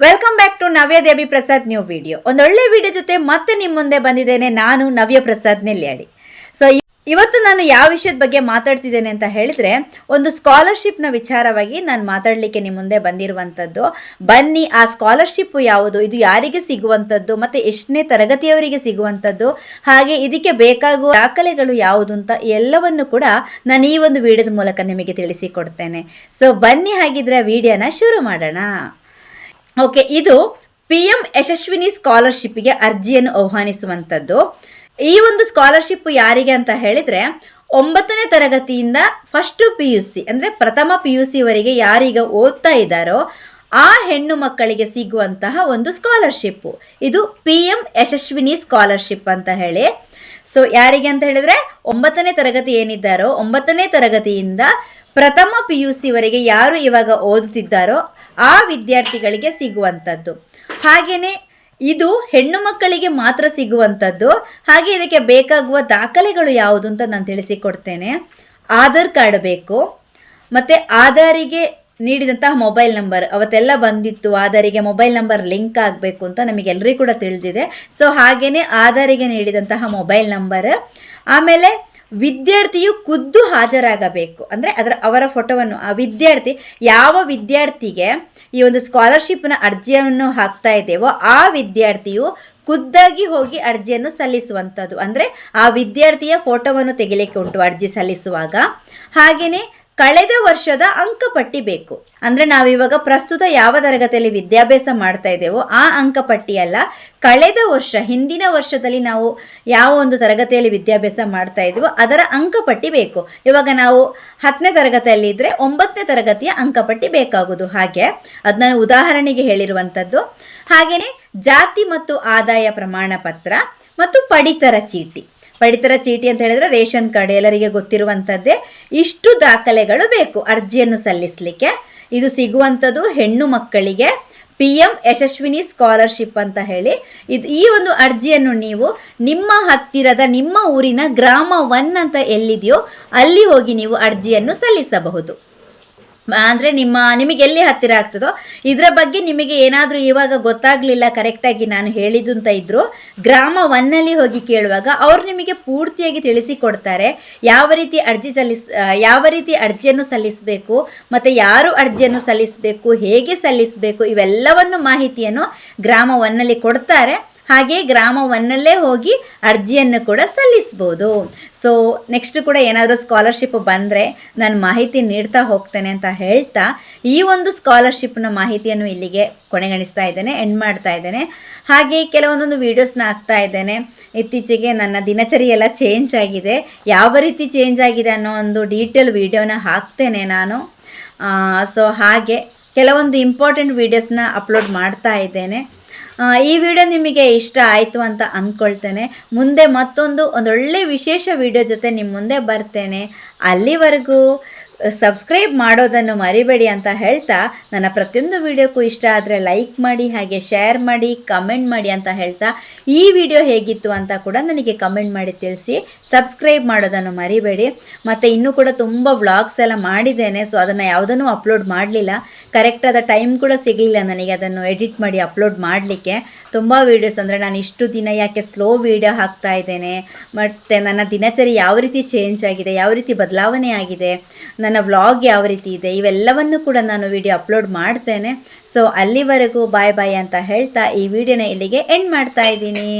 Welcome back to Navya Devi Prasad new video ಒಂದೊಳ್ಳೆ video ಜೊತೆ ಮತ್ತೆ ನಿಮ್ಮ ಮುಂದೆ ಬಂದಿದ್ದೇನೆ ನಾನು ನವ್ಯ ಪ್ರಸಾದ್ ನೆಲ್ಯಾಡಿ ಸೊ ಇವತ್ತು ನಾನು ಯಾವ ವಿಷಯದ ಬಗ್ಗೆ ಮಾತಾಡ್ತಿದ್ದೇನೆ ಅಂತ ಹೇಳಿದ್ರೆ, ಒಂದು ಸ್ಕಾಲರ್ಶಿಪ್ನ ವಿಚಾರವಾಗಿ ನಾನು ಮಾತಾಡಲಿಕ್ಕೆ ನಿಮ್ಮ ಮುಂದೆ ಬಂದಿರುವಂಥದ್ದು ಬನ್ನಿ ಆ ಸ್ಕಾಲರ್ಶಿಪ್ ಯಾವುದು, ಇದು ಯಾರಿಗೆ ಸಿಗುವಂಥದ್ದು ಮತ್ತೆ ಎಷ್ಟನೇ ತರಗತಿಯವರಿಗೆ ಸಿಗುವಂಥದ್ದು ಹಾಗೆ ಇದಕ್ಕೆ ಬೇಕಾಗುವ ದಾಖಲೆಗಳು ಯಾವುದು ಅಂತ ಎಲ್ಲವನ್ನು ಕೂಡ ನಾನು ಈ ಒಂದು ವಿಡಿಯೋದ ಮೂಲಕ ನಿಮಗೆ ತಿಳಿಸಿಕೊಡ್ತೇನೆ. ಸೊ ಬನ್ನಿ ಹಾಗಿದ್ರೆ ವಿಡಿಯೋನ ಶುರು ಮಾಡೋಣ. ಓಕೆ, ಇದು ಪಿ ಎಂ ಯಶಸ್ವಿನಿ ಸ್ಕಾಲರ್ಶಿಪ್ಗೆ ಅರ್ಜಿಯನ್ನು ಆಹ್ವಾನಿಸುವಂಥದ್ದು. ಈ ಒಂದು ಸ್ಕಾಲರ್ಶಿಪ್ ಯಾರಿಗೆ ಅಂತ ಹೇಳಿದ್ರೆ, ಒಂಬತ್ತನೇ ತರಗತಿಯಿಂದ ಫಸ್ಟ್ ಪಿ ಯು ಸಿ, ಅಂದರೆ ಪ್ರಥಮ ಪಿ ಯು ಸಿವರೆಗೆ ಯಾರೀಗ ಓದ್ತಾ ಇದ್ದಾರೋ, ಆ ಹೆಣ್ಣು ಮಕ್ಕಳಿಗೆ ಸಿಗುವಂತಹ ಒಂದು ಸ್ಕಾಲರ್ಶಿಪ್ಪು. ಇದು ಪಿ ಎಂ ಯಶಸ್ವಿನಿ ಸ್ಕಾಲರ್ಶಿಪ್ ಅಂತ ಹೇಳಿ. ಸೊ ಯಾರಿಗೆ ಅಂತ ಹೇಳಿದ್ರೆ, ಒಂಬತ್ತನೇ ತರಗತಿ ಏನಿದ್ದಾರೋ, ಒಂಬತ್ತನೇ ತರಗತಿಯಿಂದ ಪ್ರಥಮ ಪಿ ಯು ಸಿವರೆಗೆ ಯಾರು ಇವಾಗ ಓದುತ್ತಿದ್ದಾರೋ ಆ ವಿದ್ಯಾರ್ಥಿಗಳಿಗೆ ಸಿಗುವಂಥದ್ದು ಹಾಗೆಯೇ ಇದು ಹೆಣ್ಣು ಮಕ್ಕಳಿಗೆ ಮಾತ್ರ ಸಿಗುವಂಥದ್ದು ಹಾಗೆ ಇದಕ್ಕೆ ಬೇಕಾಗುವ ದಾಖಲೆಗಳು ಯಾವುದು ಅಂತ ನಾನು ತಿಳಿಸಿಕೊಡ್ತೇನೆ. ಆಧಾರ್ ಕಾರ್ಡ್ ಬೇಕು. ಮತ್ತು ಆಧಾರಿಗೆ ನೀಡಿದಂತಹ ಮೊಬೈಲ್ ನಂಬರ್, ಅವತ್ತೆಲ್ಲ ಬಂದಿತ್ತು, ಆಧಾರಿಗೆ ಮೊಬೈಲ್ ನಂಬರ್ ಲಿಂಕ್ ಆಗಬೇಕು ಅಂತ ನಮಗೆಲ್ಲರಿಗೂ ಕೂಡ ತಿಳಿದಿದೆ. ಸೊ ಹಾಗೆಯೇ ಆಧಾರಿಗೆ ನೀಡಿದಂತಹ ಮೊಬೈಲ್ ನಂಬರ್. ಆಮೇಲೆ ವಿದ್ಯಾರ್ಥಿಯು ಖುದ್ದು ಹಾಜರಾಗಬೇಕು. ಅಂದರೆ ಅದರ, ಅವರ ಫೋಟೋವನ್ನು, ಆ ವಿದ್ಯಾರ್ಥಿ ಯಾವ ವಿದ್ಯಾರ್ಥಿಗೆ ಈ ಒಂದು ಸ್ಕಾಲರ್ಶಿಪ್ನ ಅರ್ಜಿಯನ್ನು ಹಾಕ್ತಾ ಇದ್ದೇವೋ ಆ ವಿದ್ಯಾರ್ಥಿಯು ಖುದ್ದಾಗಿ ಹೋಗಿ ಅರ್ಜಿಯನ್ನು ಸಲ್ಲಿಸುವಂಥದ್ದು. ಅಂದರೆ ಆ ವಿದ್ಯಾರ್ಥಿಯ ಫೋಟೋವನ್ನು ತೆಗಿಲಿಕ್ಕೆ ಉಂಟು ಅರ್ಜಿ ಸಲ್ಲಿಸುವಾಗ. ಹಾಗೆಯೇ ಕಳೆದ ವರ್ಷದ ಅಂಕಪಟ್ಟಿ ಬೇಕು. ಅಂದ್ರೆ ನಾವಿವಾಗ ಪ್ರಸ್ತುತ ಯಾವ ತರಗತಿಯಲ್ಲಿ ವಿದ್ಯಾಭ್ಯಾಸ ಮಾಡ್ತಾ ಇದ್ದೇವೋ ಆ ಅಂಕಪಟ್ಟಿ ಅಲ್ಲ, ಕಳೆದ ವರ್ಷ, ಹಿಂದಿನ ವರ್ಷದಲ್ಲಿ ನಾವು ಯಾವ ಒಂದು ತರಗತಿಯಲ್ಲಿ ವಿದ್ಯಾಭ್ಯಾಸ ಮಾಡ್ತಾ ಇದ್ವೋ ಅದರ ಅಂಕಪಟ್ಟಿ ಬೇಕು. ಇವಾಗ ನಾವು ಹತ್ತನೇ ತರಗತಿಯಲ್ಲಿ ಇದ್ರೆ ಒಂಬತ್ತನೇ ತರಗತಿಯ ಅಂಕಪಟ್ಟಿ ಬೇಕಾಗುವುದು ಹಾಗೆ ಅದು ನಾನು ಉದಾಹರಣೆಗೆ ಹೇಳಿರುವಂಥದ್ದು. ಹಾಗೆಯೇ ಜಾತಿ ಮತ್ತು ಆದಾಯ ಪ್ರಮಾಣ ಪತ್ರ ಮತ್ತು ಪಡಿತರ ಚೀಟಿ. ಪಡಿತರ ಚೀಟಿ ಅಂತ ಹೇಳಿದ್ರೆ ರೇಷನ್ ಕಾರ್ಡ್ ಎಲ್ಲರಿಗೆ ಗೊತ್ತಿರುವಂಥದ್ದೇ ಇಷ್ಟು ದಾಖಲೆಗಳು ಬೇಕು ಅರ್ಜಿಯನ್ನು ಸಲ್ಲಿಸಲಿಕ್ಕೆ. ಇದು ಸಿಗುವಂಥದ್ದು ಹೆಣ್ಣು ಮಕ್ಕಳಿಗೆ ಪಿ ಎಂ ಯಶಸ್ವಿನಿ ಸ್ಕಾಲರ್ಶಿಪ್ ಅಂತ ಹೇಳಿ. ಇದು ಈ ಒಂದು ಅರ್ಜಿಯನ್ನು ನೀವು ನಿಮ್ಮ ಹತ್ತಿರದ ನಿಮ್ಮ ಊರಿನ ಗ್ರಾಮ ಒನ್ ಅಂತ ಎಲ್ಲಿದೆಯೋ ಅಲ್ಲಿ ಹೋಗಿ ನೀವು ಅರ್ಜಿಯನ್ನು ಸಲ್ಲಿಸಬಹುದು. ಅಂದರೆ ನಿಮ್ಮ, ನಿಮಗೆ ಎಲ್ಲಿ ಹತ್ತಿರ ಆಗ್ತದೋ, ಇದರ ಬಗ್ಗೆ ನಿಮಗೆ ಏನಾದರೂ ಇವಾಗ ಗೊತ್ತಾಗಲಿಲ್ಲ ಕರೆಕ್ಟಾಗಿ ನಾನು ಹೇಳಿದ್ದು ಅಂತ ಇದ್ದರು ಗ್ರಾಮ ಒನ್ನಲ್ಲಿ ಹೋಗಿ ಕೇಳುವಾಗ ಅವರು ನಿಮಗೆ ಪೂರ್ತಿಯಾಗಿ ತಿಳಿಸಿಕೊಡ್ತಾರೆ, ಯಾವ ರೀತಿ ಅರ್ಜಿ ಸಲ್ಲಿಸ್ ಯಾವ ರೀತಿ ಅರ್ಜಿಯನ್ನು ಸಲ್ಲಿಸಬೇಕು, ಮತ್ತು ಯಾರು ಅರ್ಜಿಯನ್ನು ಸಲ್ಲಿಸಬೇಕು, ಹೇಗೆ ಸಲ್ಲಿಸಬೇಕು, ಇವೆಲ್ಲವನ್ನು ಮಾಹಿತಿಯನ್ನು ಗ್ರಾಮ ಒನ್ನಲ್ಲಿ ಕೊಡ್ತಾರೆ. ಹಾಗೆ ಗ್ರಾಮವನ್ನಲ್ಲೇ ಹೋಗಿ ಅರ್ಜಿಯನ್ನು ಕೂಡ ಸಲ್ಲಿಸ್ಬೋದು. ಸೊ ನೆಕ್ಸ್ಟ್ ಕೂಡ ಏನಾದರೂ ಸ್ಕಾಲರ್ಶಿಪ್ ಬಂದರೆ ನಾನು ಮಾಹಿತಿ ನೀಡ್ತಾ ಹೋಗ್ತೇನೆ ಅಂತ ಹೇಳ್ತಾ, ಈ ಒಂದು ಸ್ಕಾಲರ್ಶಿಪ್ನ ಮಾಹಿತಿಯನ್ನು ಇಲ್ಲಿಗೆ ಕೊನೆಗಣಿಸ್ತಾ ಇದ್ದೇನೆ ಎಂಡ್ ಮಾಡ್ತಾ ಇದ್ದೇನೆ. ಹಾಗೆ ಕೆಲವೊಂದೊಂದು ವೀಡಿಯೋಸ್ನ ಹಾಕ್ತಾ ಇದ್ದೇನೆ. ಇತ್ತೀಚೆಗೆ ನನ್ನ ದಿನಚರಿ ಎಲ್ಲ ಚೇಂಜ್ ಆಗಿದೆ. ಯಾವ ರೀತಿ ಚೇಂಜ್ ಆಗಿದೆ ಅನ್ನೋ ಒಂದು ಡೀಟೇಲ್ ವೀಡಿಯೋನ ಹಾಕ್ತೇನೆ ನಾನು. ಸೊ ಹಾಗೆ ಕೆಲವೊಂದು ಇಂಪಾರ್ಟೆಂಟ್ ವೀಡಿಯೋಸ್ನ ಅಪ್ಲೋಡ್ ಮಾಡ್ತಾ ಇದ್ದೇನೆ. ಈ ವಿಡಿಯೋ ನಿಮಗೆ ಇಷ್ಟ ಆಯಿತು ಅಂತ ಅಂದ್ಕೊಳ್ತೇನೆ ಮುಂದೆ ಮತ್ತೊಂದು ಒಂದೊಳ್ಳೆ ವಿಶೇಷ ವಿಡಿಯೋ ಜೊತೆ ನಿಮ್ಮ ಮುಂದೆ ಬರ್ತೇನೆ. ಅಲ್ಲಿವರೆಗೂ ಸಬ್ಸ್ಕ್ರೈಬ್ ಮಾಡೋದನ್ನು ಮರಿಬೇಡಿ ಅಂತ ಹೇಳ್ತಾ ನನ್ನ ಪ್ರತಿಯೊಂದು ವಿಡಿಯೋಕ್ಕೂ ಇಷ್ಟ ಆದರೆ ಲೈಕ್ ಮಾಡಿ ಹಾಗೆ ಶೇರ್ ಮಾಡಿ, ಕಮೆಂಟ್ ಮಾಡಿ ಅಂತ ಹೇಳ್ತಾ ಈ ವಿಡಿಯೋ ಹೇಗಿತ್ತು ಅಂತ ಕೂಡ ನನಗೆ ಕಮೆಂಟ್ ಮಾಡಿ ತಿಳಿಸಿ. ಸಬ್ಸ್ಕ್ರೈಬ್ ಮಾಡೋದನ್ನು ಮರಿಬೇಡಿ. ಮತ್ತು ಇನ್ನೂ ಕೂಡ ತುಂಬ ವ್ಲಾಗ್ಸ್ ಎಲ್ಲ ಮಾಡಿದ್ದೇನೆ ಸೊ ಅದನ್ನು ಯಾವುದನ್ನು ಅಪ್ಲೋಡ್ ಮಾಡಲಿಲ್ಲ. ಕರೆಕ್ಟಾದ ಟೈಮ್ ಕೂಡ ಸಿಗಲಿಲ್ಲ ನನಗೆ ಅದನ್ನು ಎಡಿಟ್ ಮಾಡಿ ಅಪ್ಲೋಡ್ ಮಾಡಲಿಕ್ಕೆ. ತುಂಬ ವೀಡಿಯೋಸ್ ಅಂದರೆ ನಾನು ಇಷ್ಟು ದಿನ ಯಾಕೆ ಸ್ಲೋ ವೀಡಿಯೋ ಹಾಕ್ತಾ ಇದ್ದೇನೆ, ಮತ್ತು ನನ್ನ ದಿನಚರಿ ಯಾವ ರೀತಿ ಚೇಂಜ್ ಆಗಿದೆ, ಯಾವ ರೀತಿ ಬದಲಾವಣೆ ಆಗಿದೆ ನನ್ನ ವ್ಲಾಗ್ ಯಾವ ರೀತಿ ಇದೆ, ಇವೆಲ್ಲವನ್ನು ಕೂಡ ನಾನು ವಿಡಿಯೋ ಅಪ್ಲೋಡ್ ಮಾಡ್ತೇನೆ. ಸೊ ಅಲ್ಲಿವರೆಗೂ ಬಾಯ್ ಬಾಯ್ ಅಂತ ಹೇಳ್ತಾ ಈ ವಿಡಿಯೋನ ಇಲ್ಲಿಗೆ ಎಂಡ್ ಮಾಡ್ತಾ ಇದ್ದೀನಿ.